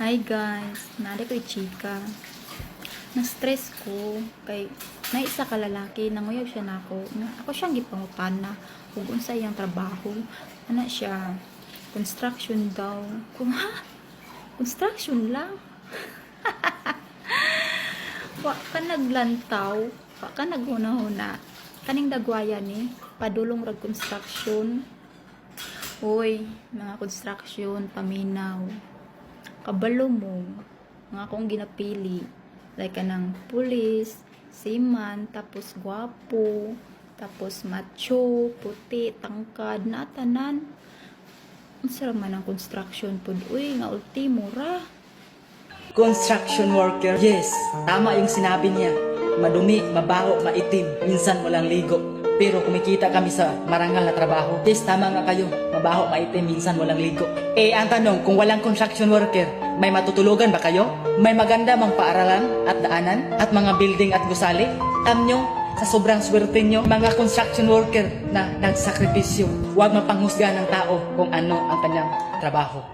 Hi guys, nari ko chika. Na-stress ko kay na isa ka lalaki nanguyaw siya. Na, ako siyang gipangutan na kung unsa iyang trabaho. Ana siya construction daw. Kung ha? Construction lang. Wa ka naglantaw, wa ka naghuna-huna. Kaning dagwaya ni padulong rag construction. Hoy, mga construction, paminaw. Kabalo mo, mga akong ginapili. Like ka ng pulis, seaman, tapos gwapo, tapos macho, puti, tangkad, natanan. Ang sarap man ang construction po. Uy, nga ultimo ra. Construction worker. Yes, tama yung sinabi niya. Madumi, mabaho, maitim, minsan walang ligo. Pero kumikita kami sa marangal na trabaho. Yes, tama nga kayo. Mabaho, maitim, minsan walang ligo. Eh, ang tanong, kung walang construction worker, may matutulugan ba kayo? May maganda mang paaralan at daanan? At mga building at gusali? Alam nyo, sa sobrang swerte nyo, mga construction worker na nagsakripisyo, huwag mapanghusga ng tao kung ano ang kanyang trabaho.